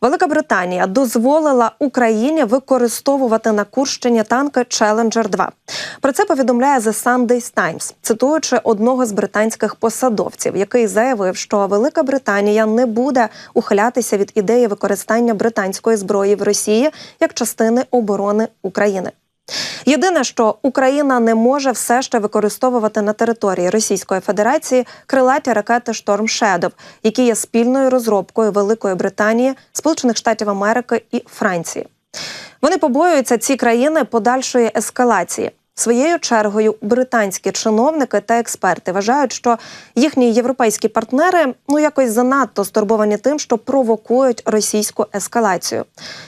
Велика Британія дозволила Україні використовувати на Курщині танки Challenger 2 Про це повідомляє The Sunday Times, цитуючи одного з британських посадовців, який заявив, що Велика Британія не буде ухилятися від ідеї використання британської зброї в Росії як частини оборони України. Єдине, що Україна не може все ще використовувати на території Російської Федерації крилаті ракети Шторм Шедов, які є спільною розробкою Великої Британії, Сполучених Штатів Америки і Франції. Вони побоюються ці країни подальшої ескалації. Своєю чергою британські чиновники та експерти вважають, що їхні європейські партнери ну якось занадто стурбовані тим, що провокують російську ескалацію.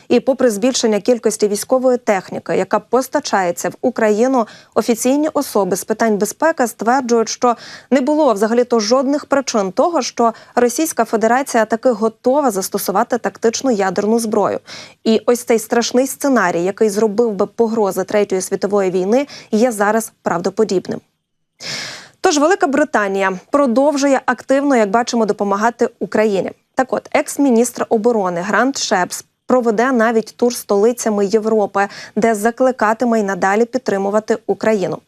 І, попри збільшення кількості військової техніки, яка постачається в Україну, офіційні особи з питань безпеки стверджують, що не було взагалі то жодних причин того, що Російська Федерація таки готова застосувати тактичну ядерну зброю. І ось цей страшний сценарій, який зробив би погрози третьої світової війни є зараз правдоподібним. Тож Велика Британія продовжує активно, як бачимо, допомагати Україні. Так, от, екс-міністр оборони Грант Шепс проведе навіть тур столицями Європи, де закликатиме й надалі підтримувати Україну.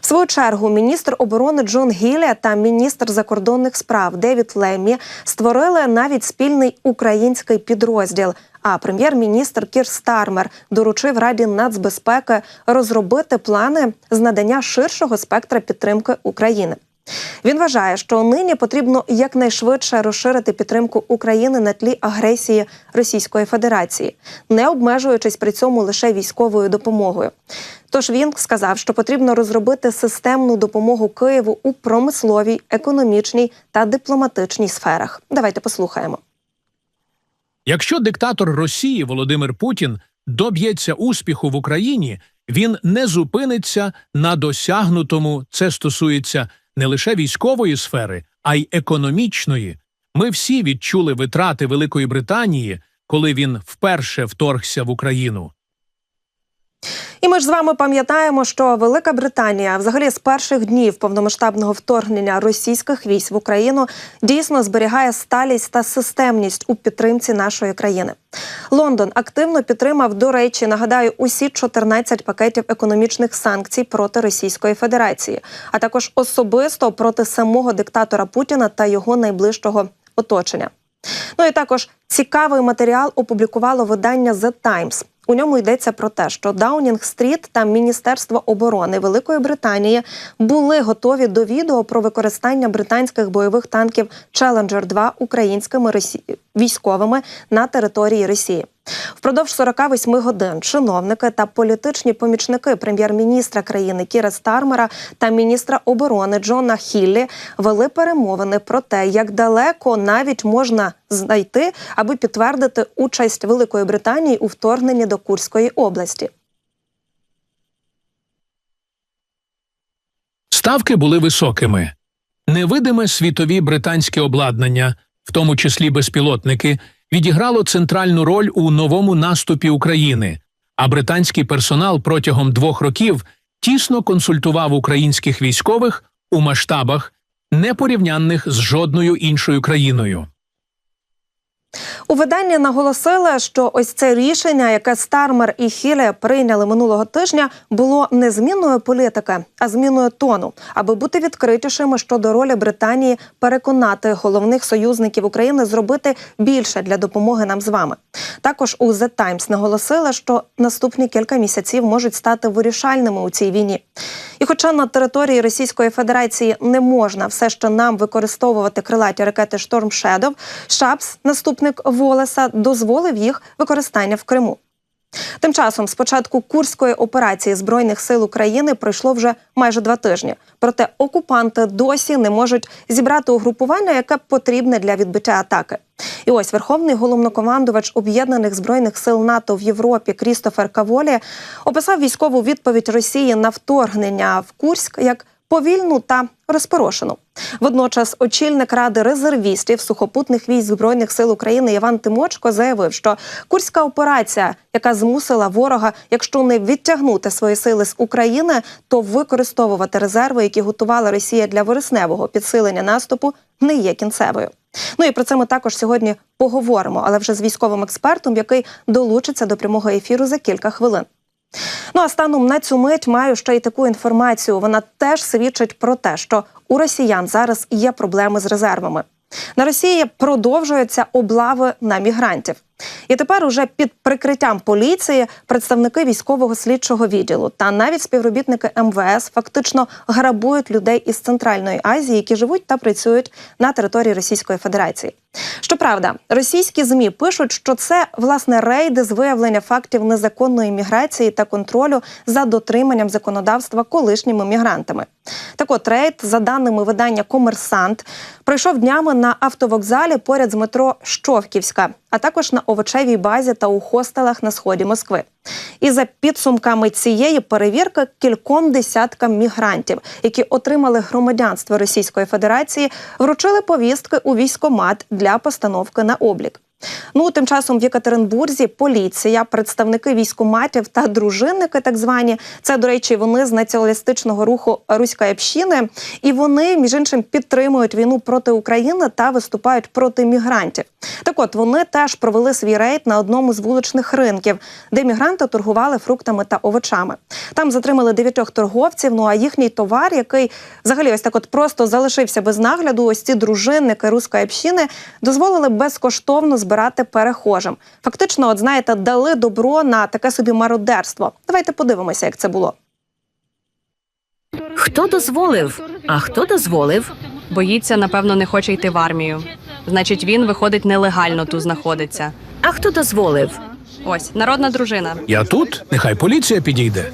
В свою чергу міністр оборони Джон Гілля та міністр закордонних справ Девід Леммі створили навіть спільний український підрозділ. А прем'єр-міністр Кір Стармер доручив Раді нацбезпеки розробити плани з надання ширшого спектра підтримки України. Він вважає, що нині потрібно якнайшвидше розширити підтримку України на тлі агресії Російської Федерації, не обмежуючись при цьому лише військовою допомогою. Тож він сказав, що потрібно розробити системну допомогу Києву у промисловій, економічній та дипломатичній сферах. Давайте послухаємо. Якщо диктатор Росії Володимир Путін доб'ється успіху в Україні, він не зупиниться на досягнутому. Це стосується не лише військової сфери, а й економічної. Ми всі відчули витрати Великої Британії, коли він вперше вторгся в Україну. І ми ж з вами пам'ятаємо, що Велика Британія, взагалі, з перших днів повномасштабного вторгнення російських військ в Україну дійсно зберігає сталість та системність у підтримці нашої країни. Лондон активно підтримав, до речі, нагадаю, усі 14 пакетів економічних санкцій проти Російської Федерації, а також особисто проти самого диктатора Путіна та його найближчого оточення. Ну і також цікавий матеріал опублікувало видання The Times. У ньому йдеться про те, що Даунінг Стріт та Міністерство оборони Великої Британії були готові до відео про використання британських бойових танків Challenger 2 українськими росі... військовими на території Росії. Впродовж 48 годин чиновники та політичні помічники прем'єр-міністра країни Кіра Стармера та міністра оборони Джона Хіллі вели перемовини про те, як далеко навіть можна знайти, аби підтвердити участь Великої Британії у вторгненні до Курської області. Ставки були високими. Невидиме світові британське обладнання, в тому числі безпілотники, відіграло центральну роль у новому наступі України, а британський персонал протягом двох років тісно консультував українських військових у масштабах, непорівнянних з жодною іншою країною. У виданні наголосили, що ось це рішення, яке Стармер і Хіле прийняли минулого тижня, було не зміною політики, а зміною тону, аби бути відкритішими щодо ролі Британії переконати головних союзників України зробити більше для допомоги нам з вами. Також у The Times наголосили, що наступні кілька місяців можуть стати вирішальними у цій війні. І, хоча на території Російської Федерації не можна все ще нам використовувати крилаті ракети Шторм Shadow, Шапс, наступник Волеса, дозволив їх використання в Криму. Тим часом, з початку курської операції збройних сил України пройшло вже майже два тижні. Проте окупанти досі не можуть зібрати угрупування, яке потрібне для відбиття атаки. І ось верховний головнокомандувач об'єднаних збройних сил НАТО в Європі Крістофер Каволі описав військову відповідь Росії на вторгнення в Курськ як повільну та розпорошену. Водночас, очільник ради резервістів сухопутних військ збройних сил України Іван Тимочко заявив, що курська операція, яка змусила ворога, якщо не відтягнути свої сили з України, то використовувати резерви, які готувала Росія для вересневого підсилення наступу, не є кінцевою. Ну і про це ми також сьогодні поговоримо, але вже з військовим експертом, який долучиться до прямого ефіру за кілька хвилин. Ну а станом на цю мить маю ще й таку інформацію. Вона теж свідчить про те, що у росіян зараз є проблеми з резервами. На Росії продовжуються облави на мігрантів. І тепер уже під прикриттям поліції представники військового слідчого відділу та навіть співробітники МВС фактично грабують людей із Центральної Азії, які живуть та працюють на території Російської Федерації. Щоправда, російські змі пишуть, що це власне рейди з виявлення фактів незаконної міграції та контролю за дотриманням законодавства колишніми мігрантами. Так от рейд, за даними видання Комерсант, пройшов днями на автовокзалі поряд з метро Щовківська, а також на овочевій базі та у хостелах на сході Москви. І за підсумками цієї перевірки кільком десяткам мігрантів, які отримали громадянство Російської Федерації, вручили повістки у військомат для постановки на облік. Ну, тим часом в Єкатеринбурзі поліція, представники військоматів та дружинники, так звані, це, до речі, вони з націоналістичного руху Руська Общини, і вони, між іншим, підтримують війну проти України та виступають проти мігрантів. Так от вони теж провели свій рейд на одному з вуличних ринків, де мігранти торгували фруктами та овочами. Там затримали дев'ятьох торговців. Ну а їхній товар, який взагалі ось так от просто залишився без нагляду, ось ці дружинники руської общини дозволили безкоштовно збирати перехожим. Фактично, от знаєте, дали добро на таке собі мародерство. Давайте подивимося, як це було. Хто дозволив? А хто дозволив? Боїться, напевно, не хоче йти в армію. Значить, він виходить нелегально тут знаходиться. А хто дозволив? Ось народна дружина. Я тут, нехай поліція підійде.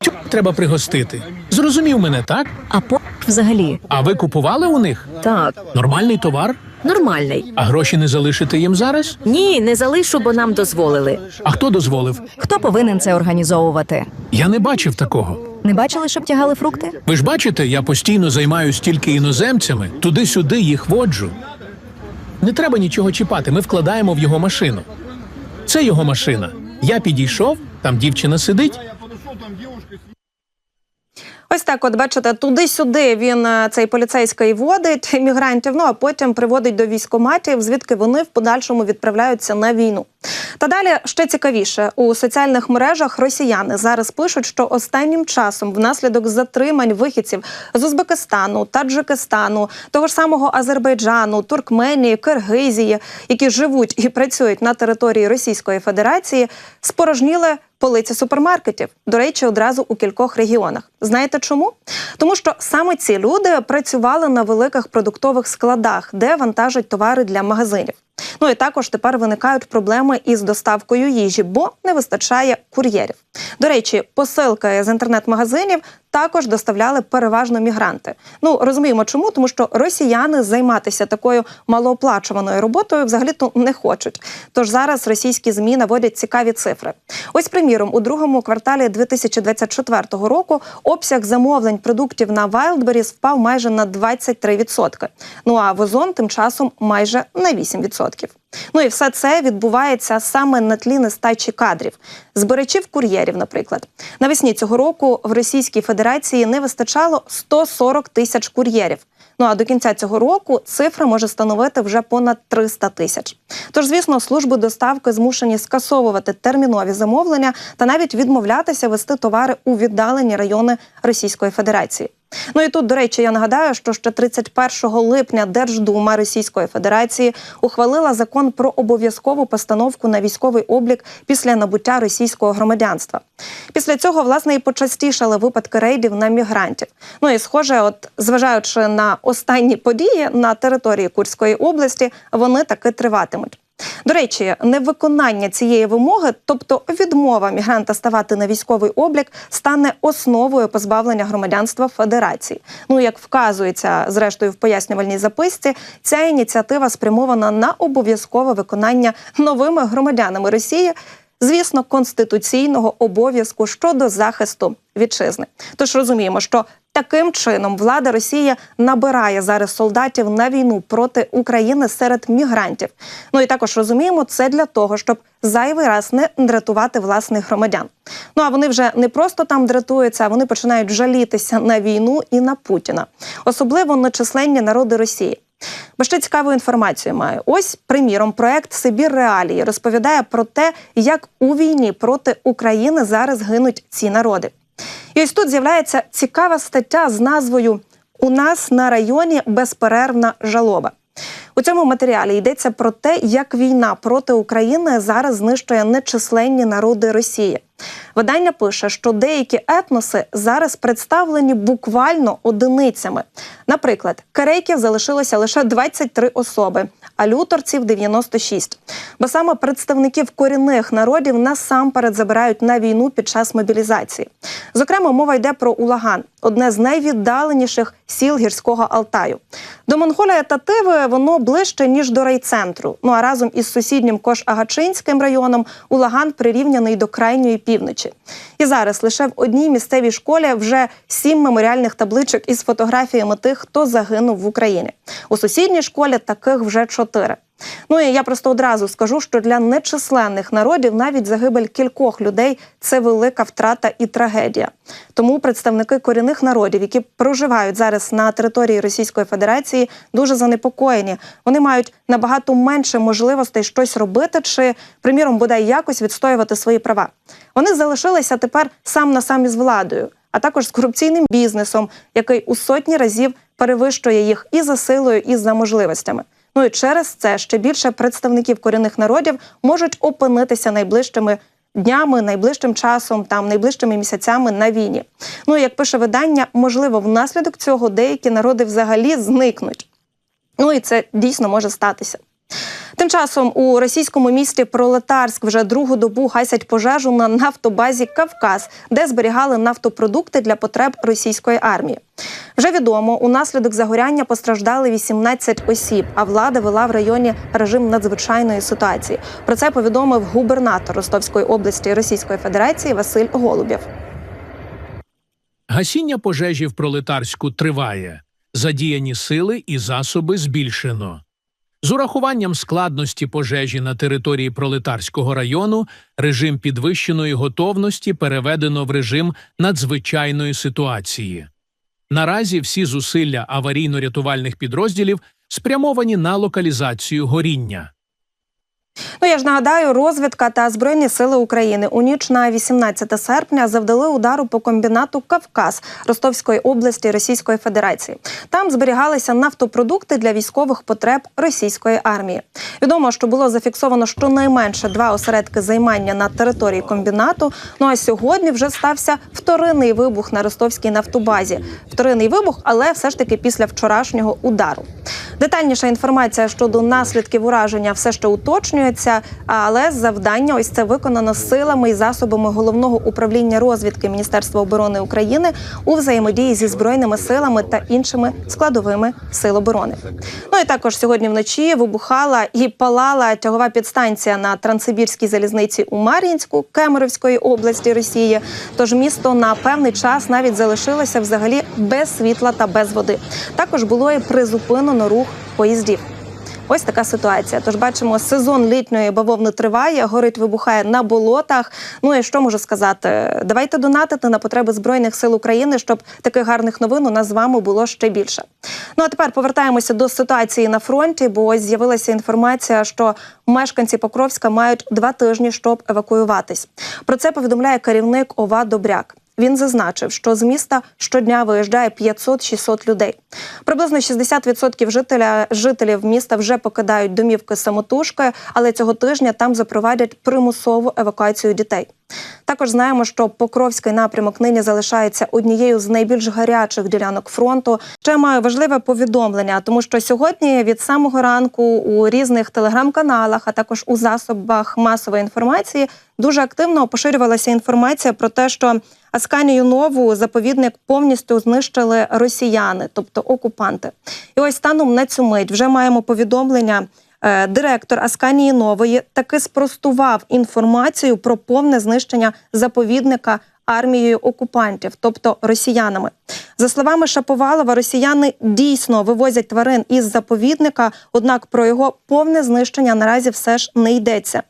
Тю, Треба пригостити. Зрозумів мене, так? А по взагалі А ви купували у них? так, Нормальний товар? Нормальний. А гроші не залишите їм зараз? Ні, не залишу, бо нам дозволили. А хто дозволив? Хто повинен це організовувати? Я не бачив такого. Не бачили, щоб тягали фрукти? Ви ж бачите, я постійно займаюся тільки іноземцями, туди-сюди їх воджу. Не треба нічого чіпати, ми вкладаємо в його машину. Це його машина. Я підійшов, там дівчина сидить. Ось так, от бачите, туди-сюди він е, цей поліцейський водить мігрантів. Ну а потім приводить до військоматів, звідки вони в подальшому відправляються на війну. Та далі ще цікавіше у соціальних мережах росіяни зараз пишуть, що останнім часом, внаслідок затримань вихідців з Узбекистану, Таджикистану, того ж самого Азербайджану, Туркменії, Киргизії, які живуть і працюють на території Російської Федерації, спорожніли полиці супермаркетів. До речі, одразу у кількох регіонах. Знаєте чому? Тому що саме ці люди працювали на великих продуктових складах, де вантажать товари для магазинів. Ну і також тепер виникають проблеми із доставкою їжі, бо не вистачає кур'єрів. До речі, посилки з інтернет-магазинів також доставляли переважно мігранти. Ну розуміємо, чому, тому що росіяни займатися такою малооплачуваною роботою взагалі-то не хочуть. Тож зараз російські змі наводять цікаві цифри. Ось, приміром, у другому кварталі 2024 року обсяг замовлень продуктів на Wildberries впав майже на 23%. Ну а в Озон тим часом майже на 8%. Ну і все це відбувається саме на тлі нестачі кадрів, збирачів кур'єрів, наприклад. Навесні цього року в Російській Федерації не вистачало 140 тисяч кур'єрів. Ну а до кінця цього року цифра може становити вже понад 300 тисяч. Тож, звісно, служби доставки змушені скасовувати термінові замовлення та навіть відмовлятися вести товари у віддалені райони Російської Федерації. Ну і тут, до речі, я нагадаю, що ще 31 липня Держдума Російської Федерації ухвалила закон про обов'язкову постановку на військовий облік після набуття російського громадянства. Після цього власне і почастішали випадки рейдів на мігрантів. Ну і схоже, от зважаючи на останні події на території Курської області, вони таки триватимуть. До речі, невиконання цієї вимоги, тобто відмова мігранта ставати на військовий облік, стане основою позбавлення громадянства Федерації. Ну як вказується зрештою в пояснювальній записці, ця ініціатива спрямована на обов'язкове виконання новими громадянами Росії. Звісно, конституційного обов'язку щодо захисту вітчизни. Тож розуміємо, що таким чином влада Росії набирає зараз солдатів на війну проти України серед мігрантів. Ну і також розуміємо, це для того, щоб зайвий раз не дратувати власних громадян. Ну а вони вже не просто там дратуються, а вони починають жалітися на війну і на Путіна, особливо нечисленні народи Росії. Бо ще цікаву інформацію маю. Ось, приміром, проект Сибір Реалії розповідає про те, як у війні проти України зараз гинуть ці народи. І ось тут з'являється цікава стаття з назвою У нас на районі безперервна жалоба. У цьому матеріалі йдеться про те, як війна проти України зараз знищує нечисленні народи Росії. Видання пише, що деякі етноси зараз представлені буквально одиницями. Наприклад, керейків залишилося лише 23 особи, а люторців 96. Бо саме представників корінних народів насамперед забирають на війну під час мобілізації. Зокрема, мова йде про Улаган, одне з найвіддаленіших сіл гірського Алтаю. До Монголія та Тиви воно ближче ніж до райцентру. Ну а разом із сусіднім Кош-Агачинським районом Улаган прирівняний до крайньої півночі. І зараз лише в одній місцевій школі вже сім меморіальних табличок із фотографіями тих, хто загинув в Україні. У сусідній школі таких вже чотири. Ну і я просто одразу скажу, що для нечисленних народів навіть загибель кількох людей це велика втрата і трагедія. Тому представники корінних народів, які проживають зараз на території Російської Федерації, дуже занепокоєні. Вони мають набагато менше можливостей щось робити, чи, приміром, бодай якось відстоювати свої права. Вони залишилися тепер сам на сам із владою, а також з корупційним бізнесом, який у сотні разів перевищує їх і за силою, і за можливостями. Ну і через це ще більше представників корінних народів можуть опинитися найближчими днями, найближчим часом, там найближчими місяцями на війні. Ну як пише видання, можливо, внаслідок цього деякі народи взагалі зникнуть. Ну і це дійсно може статися. Тим часом у російському місті Пролетарськ вже другу добу гасять пожежу на нафтобазі Кавказ, де зберігали нафтопродукти для потреб російської армії. Вже відомо, унаслідок загоряння постраждали 18 осіб, а влада вела в районі режим надзвичайної ситуації. Про це повідомив губернатор Ростовської області Російської Федерації Василь Голубєв. Гасіння пожежі в пролетарську триває. Задіяні сили і засоби збільшено. З урахуванням складності пожежі на території пролетарського району режим підвищеної готовності переведено в режим надзвичайної ситуації. Наразі всі зусилля аварійно-рятувальних підрозділів спрямовані на локалізацію горіння. Ну я ж нагадаю, розвідка та збройні сили України у ніч на 18 серпня завдали удару по комбінату Кавказ Ростовської області Російської Федерації. Там зберігалися нафтопродукти для військових потреб російської армії. Відомо, що було зафіксовано щонайменше два осередки займання на території комбінату. Ну а сьогодні вже стався вторинний вибух на ростовській нафтобазі. Вторинний вибух, але все ж таки після вчорашнього удару. Детальніша інформація щодо наслідків ураження все ще уточнюється, але завдання ось це виконано силами і засобами головного управління розвідки Міністерства оборони України у взаємодії зі збройними силами та іншими складовими сил оборони. Ну і також сьогодні вночі вибухала і палала тягова підстанція на Транссибірській залізниці у Мар'їнську Кемеровської області Росії. Тож місто на певний час навіть залишилося взагалі без світла та без води. Також було і призупинено рух поїздів. Ось така ситуація. Тож бачимо, сезон літньої бавовни триває, горить вибухає на болотах. Ну і що можу сказати? Давайте донатити на потреби збройних сил України, щоб таких гарних новин у нас з вами було ще більше. Ну а тепер повертаємося до ситуації на фронті, бо ось з'явилася інформація, що мешканці Покровська мають два тижні, щоб евакуюватись. Про це повідомляє керівник ОВА Добряк. Він зазначив, що з міста щодня виїжджає 500-600 людей. Приблизно 60% жителя, жителів міста вже покидають домівки самотужки, але цього тижня там запровадять примусову евакуацію дітей. Також знаємо, що Покровський напрямок нині залишається однією з найбільш гарячих ділянок фронту. Ще маю важливе повідомлення, тому що сьогодні від самого ранку у різних телеграм-каналах, а також у засобах масової інформації, дуже активно поширювалася інформація про те, що Асканію Нову заповідник повністю знищили росіяни, тобто окупанти. І ось станом на цю мить вже маємо повідомлення. Е, Директор Асканії Нової таки спростував інформацію про повне знищення заповідника армією окупантів, тобто росіянами. За словами Шаповалова, росіяни дійсно вивозять тварин із заповідника, однак про його повне знищення наразі все ж не йдеться.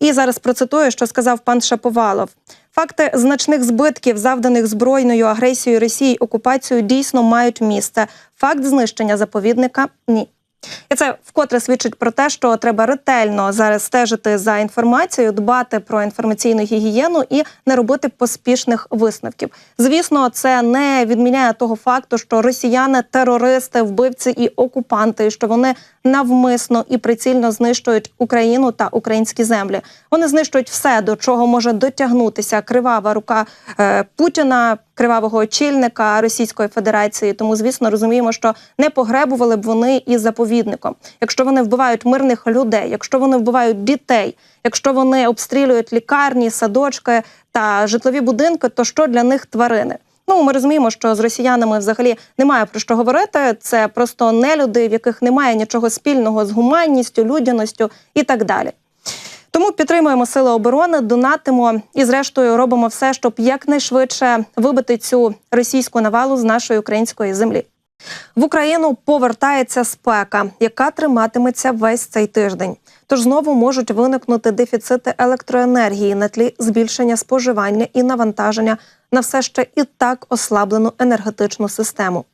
І зараз процитую, що сказав пан Шаповалов. Факти значних збитків, завданих збройною агресією Росії окупацією, дійсно мають місце. Факт знищення заповідника ні. І це вкотре свідчить про те, що треба ретельно зараз стежити за інформацією, дбати про інформаційну гігієну і не робити поспішних висновків. Звісно, це не відміняє того факту, що росіяни терористи, вбивці і окупанти, що вони навмисно і прицільно знищують Україну та українські землі. Вони знищують все, до чого може дотягнутися кривава рука е, Путіна, кривавого очільника Російської Федерації. Тому, звісно, розуміємо, що не погребували б вони і заповідником. Якщо вони вбивають мирних людей, якщо вони вбивають дітей, якщо вони обстрілюють лікарні, садочки та житлові будинки, то що для них тварини? Ну, ми розуміємо, що з росіянами взагалі немає про що говорити. Це просто нелюди, в яких немає нічого спільного з гуманністю, людяністю і так далі. Тому підтримуємо сили оборони, донатимо і, зрештою, робимо все, щоб якнайшвидше вибити цю російську навалу з нашої української землі. В Україну повертається спека, яка триматиметься весь цей тиждень. Тож знову можуть виникнути дефіцити електроенергії на тлі збільшення споживання і навантаження на все ще і так ослаблену енергетичну систему.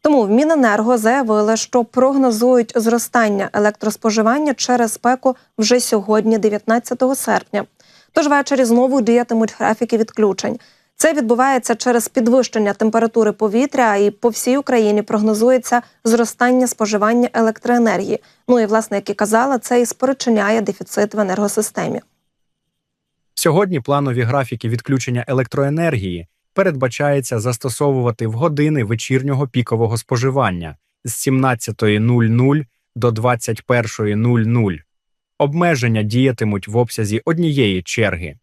Тому в Міненерго заявили, що прогнозують зростання електроспоживання через спеку вже сьогодні, 19 серпня. Тож ввечері знову діятимуть графіки відключень. Це відбувається через підвищення температури повітря, і по всій Україні прогнозується зростання споживання електроенергії. Ну і власне, як і казала, це і спричиняє дефіцит в енергосистемі. Сьогодні планові графіки відключення електроенергії передбачається застосовувати в години вечірнього пікового споживання з 17.00 до 21.00. Обмеження діятимуть в обсязі однієї черги.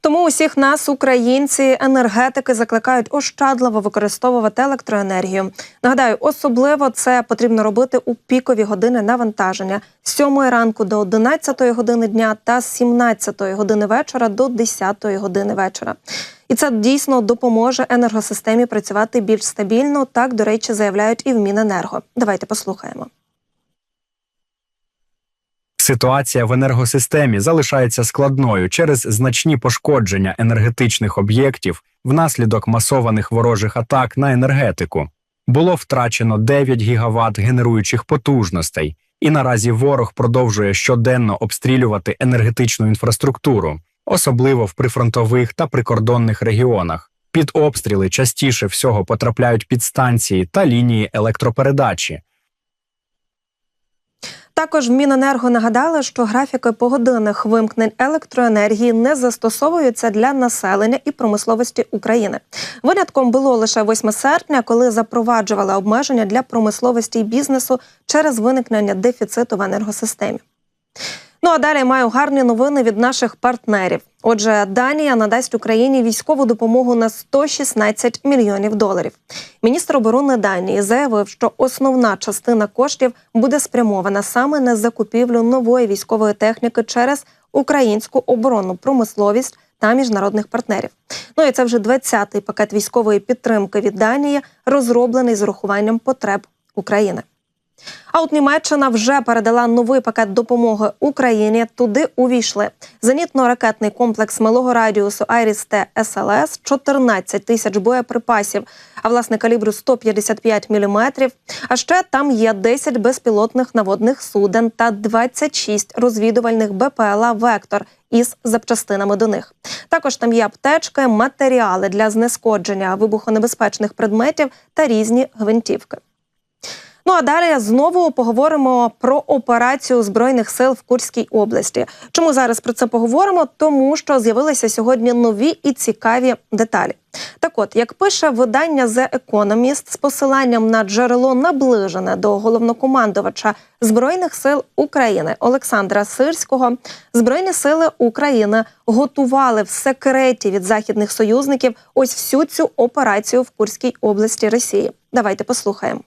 Тому усіх нас, українці, енергетики закликають ощадливо використовувати електроенергію. Нагадаю, особливо це потрібно робити у пікові години навантаження з 7 ранку до 11 години дня та з 17 години вечора до 10 години вечора. І це дійсно допоможе енергосистемі працювати більш стабільно. Так, до речі, заявляють і в Міненерго. Давайте послухаємо. Ситуація в енергосистемі залишається складною через значні пошкодження енергетичних об'єктів внаслідок масованих ворожих атак на енергетику. Було втрачено 9 гігават генеруючих потужностей, і наразі ворог продовжує щоденно обстрілювати енергетичну інфраструктуру, особливо в прифронтових та прикордонних регіонах. Під обстріли частіше всього потрапляють підстанції та лінії електропередачі, Також Міненерго нагадали, що графіки погодинних вимкнень електроенергії не застосовуються для населення і промисловості України. Винятком було лише 8 серпня, коли запроваджували обмеження для промисловості і бізнесу через виникнення дефіциту в енергосистемі. Ну а далі маю гарні новини від наших партнерів. Отже, Данія надасть Україні військову допомогу на 116 мільйонів доларів. Міністр оборони Данії заявив, що основна частина коштів буде спрямована саме на закупівлю нової військової техніки через українську оборонну промисловість та міжнародних партнерів. Ну і це вже 20-й пакет військової підтримки від Данії, розроблений з урахуванням потреб України. А от Німеччина вже передала новий пакет допомоги Україні. Туди увійшли зенітно-ракетний комплекс малого радіусу Айріс Т СЛС, 14 тисяч боєприпасів, а власне калібру 155 мм. А ще там є 10 безпілотних наводних суден та 26 розвідувальних БПЛА Вектор із запчастинами до них. Також там є аптечки, матеріали для знешкодження вибухонебезпечних предметів та різні гвинтівки. Ну а далі знову поговоримо про операцію збройних сил в Курській області. Чому зараз про це поговоримо? Тому що з'явилися сьогодні нові і цікаві деталі. Так, от, як пише видання The Economist з посиланням на джерело наближене до головнокомандувача збройних сил України Олександра Сирського, збройні сили України готували в секреті від західних союзників ось всю цю операцію в Курській області Росії. Давайте послухаємо.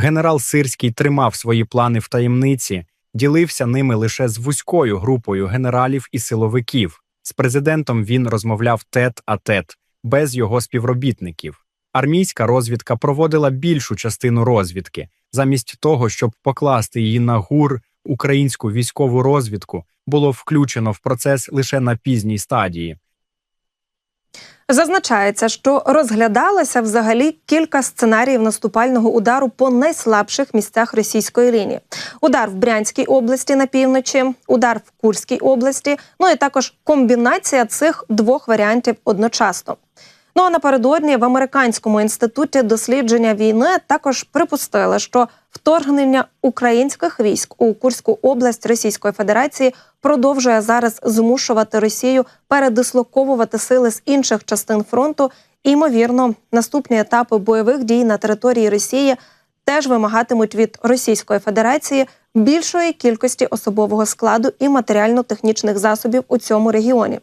Генерал Сирський тримав свої плани в таємниці, ділився ними лише з вузькою групою генералів і силовиків. З президентом він розмовляв тет а тет, без його співробітників. Армійська розвідка проводила більшу частину розвідки, замість того, щоб покласти її на гур, українську військову розвідку було включено в процес лише на пізній стадії. Зазначається, що розглядалося взагалі кілька сценаріїв наступального удару по найслабших місцях російської лінії: удар в Брянській області на півночі, удар в Курській області. Ну і також комбінація цих двох варіантів одночасно. Ну а напередодні в американському інституті дослідження війни також припустили, що вторгнення українських військ у Курську область Російської Федерації продовжує зараз змушувати Росію передислоковувати сили з інших частин фронту. Імовірно, наступні етапи бойових дій на території Росії теж вимагатимуть від Російської Федерації більшої кількості особового складу і матеріально-технічних засобів у цьому регіоні.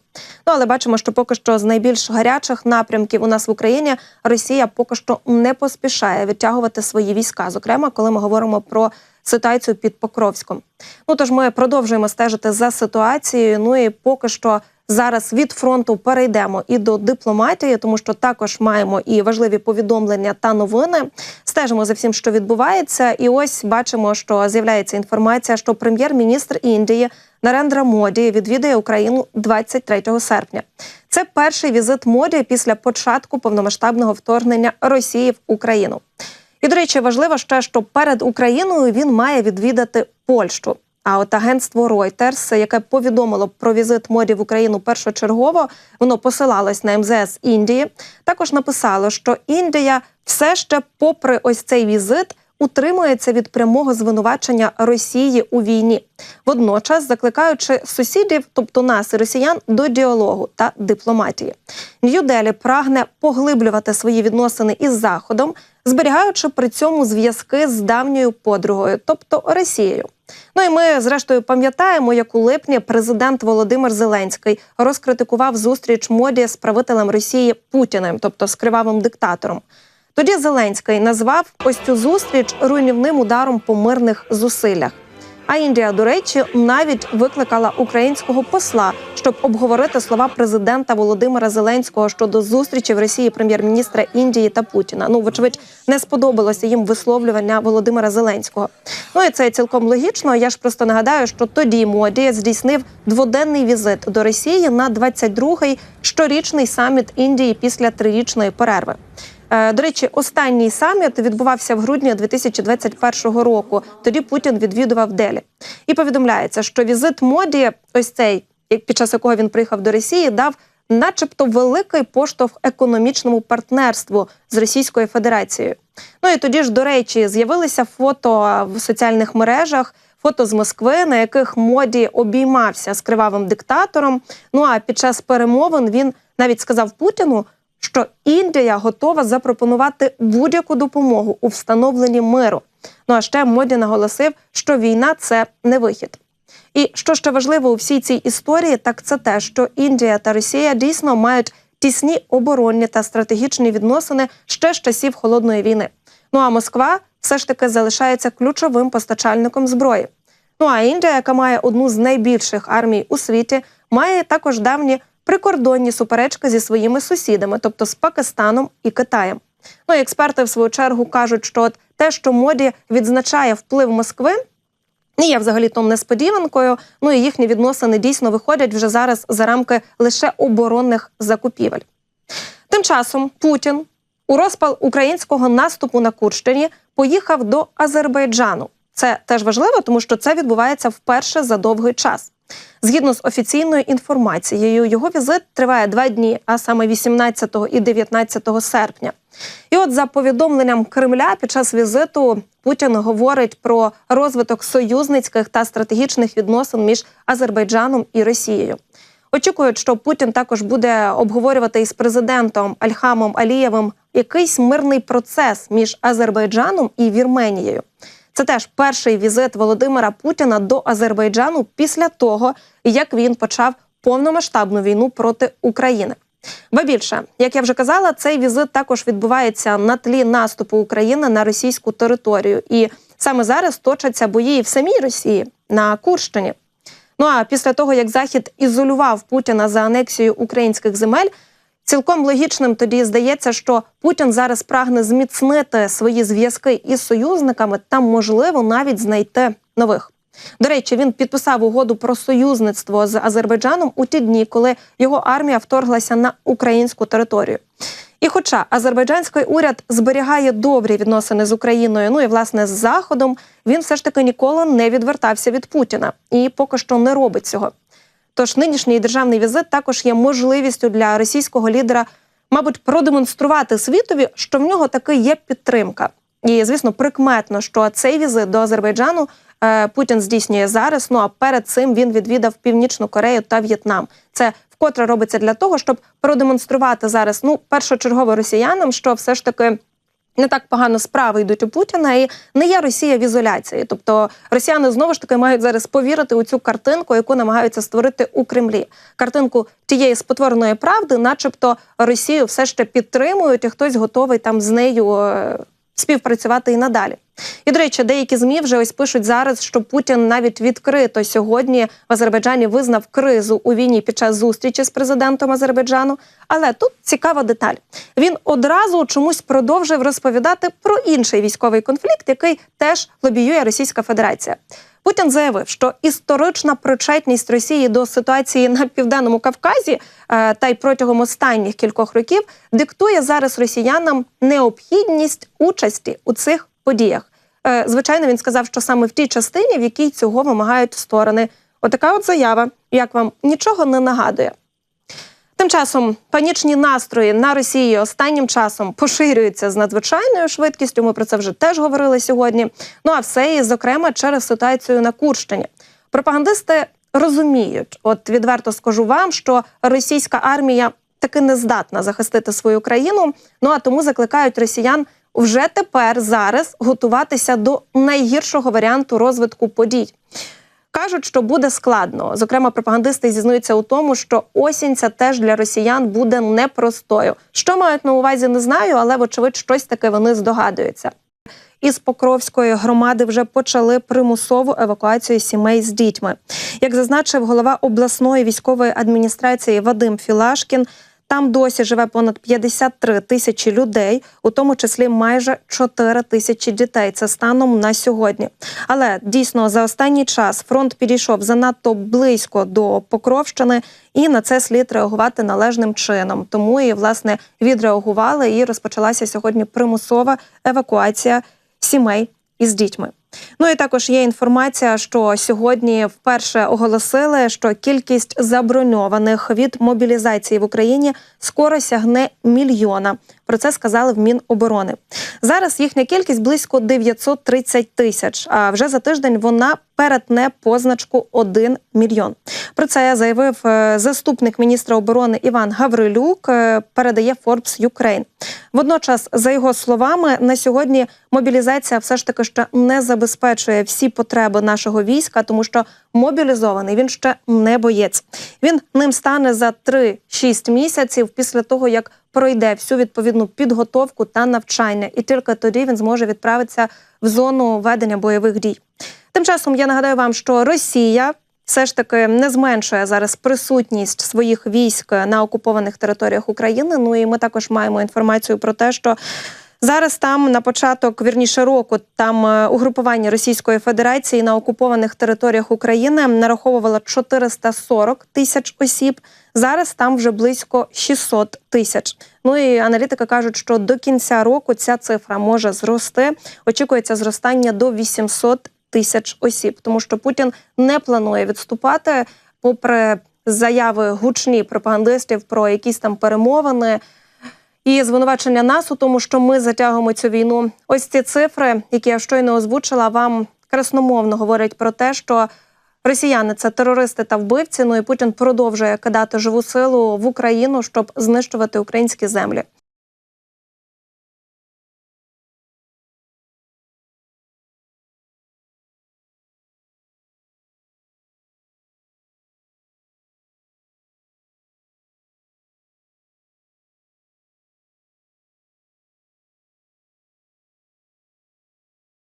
Ну але бачимо, що поки що з найбільш гарячих напрямків у нас в Україні Росія поки що не поспішає відтягувати свої війська, зокрема, коли ми говоримо про ситуацію під Покровськом. Ну тож ми продовжуємо стежити за ситуацією. Ну і поки що зараз від фронту перейдемо і до дипломатії, тому що також маємо і важливі повідомлення та новини. Стежимо за всім, що відбувається. І ось бачимо, що з'являється інформація, що прем'єр-міністр Індії Нарендра Моді відвідає Україну 23 серпня. Це перший візит Моді після початку повномасштабного вторгнення Росії в Україну. І, до речі, важливо ще, що перед Україною він має відвідати Польщу. А от агентство Reuters, яке повідомило про візит моді в Україну першочергово, воно посилалось на МЗС Індії. Також написало, що Індія все ще, попри ось цей візит, утримується від прямого звинувачення Росії у війні, водночас закликаючи сусідів, тобто нас і росіян, до діалогу та дипломатії. Нью-Делі прагне поглиблювати свої відносини із Заходом, зберігаючи при цьому зв'язки з давньою подругою, тобто Росією. Ну і ми, зрештою, пам'ятаємо, як у липні президент Володимир Зеленський розкритикував зустріч моді з правителем Росії Путіним, тобто з кривавим диктатором. Тоді Зеленський назвав ось цю зустріч руйнівним ударом по мирних зусиллях. А Індія, до речі, навіть викликала українського посла, щоб обговорити слова президента Володимира Зеленського щодо зустрічі в Росії прем'єр-міністра Індії та Путіна. Ну, вочевидь, не сподобалося їм висловлювання Володимира Зеленського. Ну і це цілком логічно. Я ж просто нагадаю, що тоді моді здійснив дводенний візит до Росії на 22-й щорічний саміт Індії після трирічної перерви. Е, До речі, останній саміт відбувався в грудні 2021 року. Тоді Путін відвідував Делі. І повідомляється, що візит моді, ось цей, під час якого він приїхав до Росії, дав, начебто, великий поштовх економічному партнерству з Російською Федерацією. Ну і тоді ж, до речі, з'явилися фото в соціальних мережах. Фото з Москви, на яких моді обіймався з кривавим диктатором. Ну а під час перемовин він навіть сказав Путіну, що Індія готова запропонувати будь-яку допомогу у встановленні миру. Ну а ще моді наголосив, що війна це не вихід. І що ще важливо у всій цій історії, так це те, що Індія та Росія дійсно мають тісні оборонні та стратегічні відносини ще з часів холодної війни. Ну а Москва все ж таки залишається ключовим постачальником зброї. Ну а Індія, яка має одну з найбільших армій у світі, має також давні прикордонні суперечки зі своїми сусідами, тобто з Пакистаном і Китаєм. Ну і експерти в свою чергу кажуть, що от те, що моді відзначає вплив Москви, не є взагалі том несподіванкою. Ну і їхні відносини дійсно виходять вже зараз за рамки лише оборонних закупівель. Тим часом Путін у розпал українського наступу на Курщині поїхав до Азербайджану. Це теж важливо, тому що це відбувається вперше за довгий час. Згідно з офіційною інформацією, його візит триває два дні, а саме 18 і 19 серпня. І от за повідомленням Кремля під час візиту Путін говорить про розвиток союзницьких та стратегічних відносин між Азербайджаном і Росією. Очікують, що Путін також буде обговорювати із президентом Альхамом Алієвим якийсь мирний процес між Азербайджаном і Вірменією. Це теж перший візит Володимира Путіна до Азербайджану після того, як він почав повномасштабну війну проти України. Ба більше, як я вже казала, цей візит також відбувається на тлі наступу України на російську територію, і саме зараз точаться бої в самій Росії на Курщині. Ну а після того, як Захід ізолював Путіна за анексію українських земель, цілком логічним тоді здається, що Путін зараз прагне зміцнити свої зв'язки із союзниками та, можливо, навіть знайти нових. До речі, він підписав угоду про союзництво з Азербайджаном у ті дні, коли його армія вторглася на українську територію. І хоча азербайджанський уряд зберігає добрі відносини з Україною, ну і власне з Заходом, він все ж таки ніколи не відвертався від Путіна і поки що не робить цього. Тож нинішній державний візит також є можливістю для російського лідера, мабуть, продемонструвати світові, що в нього таки є підтримка. І звісно, прикметно, що цей візит до Азербайджану е, Путін здійснює зараз. Ну а перед цим він відвідав Північну Корею та В'єтнам. Це вкотре робиться для того, щоб продемонструвати зараз ну першочергово росіянам, що все ж таки. Не так погано справи йдуть у Путіна, і не є Росія в ізоляції. Тобто росіяни знову ж таки мають зараз повірити у цю картинку, яку намагаються створити у Кремлі. Картинку тієї спотвореної правди, начебто Росію все ще підтримують, і хтось готовий там з нею е, співпрацювати і надалі. І до речі, деякі змі вже ось пишуть зараз, що Путін навіть відкрито сьогодні в Азербайджані визнав кризу у війні під час зустрічі з президентом Азербайджану. Але тут цікава деталь. Він одразу чомусь продовжив розповідати про інший військовий конфлікт, який теж лобіює Російська Федерація. Путін заявив, що історична причетність Росії до ситуації на південному Кавказі е, та й протягом останніх кількох років диктує зараз росіянам необхідність участі у цих подіях. Е, Звичайно, він сказав, що саме в тій частині, в якій цього вимагають сторони. Отака от заява, як вам нічого не нагадує. Тим часом панічні настрої на Росії останнім часом поширюються з надзвичайною швидкістю. Ми про це вже теж говорили сьогодні. Ну а все і зокрема через ситуацію на Курщині. Пропагандисти розуміють, от відверто скажу вам, що російська армія таки не здатна захистити свою країну. Ну а тому закликають росіян вже тепер зараз готуватися до найгіршого варіанту розвитку подій. Кажуть, що буде складно. Зокрема, пропагандисти зізнаються у тому, що осінь ця теж для росіян буде непростою. Що мають на увазі, не знаю, але вочевидь щось таке вони здогадуються. Із Покровської громади вже почали примусову евакуацію сімей з дітьми. Як зазначив голова обласної військової адміністрації Вадим Філашкін, там досі живе понад 53 тисячі людей, у тому числі майже 4 тисячі дітей. Це станом на сьогодні. Але дійсно за останній час фронт підійшов занадто близько до Покровщини, і на це слід реагувати належним чином. Тому і власне відреагували і розпочалася сьогодні примусова евакуація сімей із дітьми. Ну і також є інформація, що сьогодні вперше оголосили, що кількість заброньованих від мобілізації в Україні скоро сягне мільйона. Про це сказали в Міноборони. Зараз їхня кількість близько 930 тисяч. А вже за тиждень вона перетне позначку 1 мільйон. Про це заявив е, заступник міністра оборони Іван Гаврилюк. е, Передає Forbes Ukraine. Водночас, за його словами, на сьогодні мобілізація все ж таки ще не забезпечує всі потреби нашого війська, тому що мобілізований він ще не боєць. Він ним стане за 3-6 місяців після того, як пройде всю відповідну підготовку та навчання, і тільки тоді він зможе відправитися в зону ведення бойових дій. Тим часом я нагадаю вам, що Росія все ж таки не зменшує зараз присутність своїх військ на окупованих територіях України. Ну і ми також маємо інформацію про те, що зараз там на початок вірніше року там е, угрупування Російської Федерації на окупованих територіях України нараховувало 440 тисяч осіб. Зараз там вже близько 600 тисяч. Ну і аналітики кажуть, що до кінця року ця цифра може зрости. Очікується зростання до 800 тисяч осіб, тому що Путін не планує відступати, попри заяви гучні пропагандистів про якісь там перемовини. І звинувачення нас у тому, що ми затягуємо цю війну. Ось ці цифри, які я щойно озвучила, вам красномовно говорять про те, що росіяни це терористи та вбивці. Ну і Путін продовжує кидати живу силу в Україну, щоб знищувати українські землі.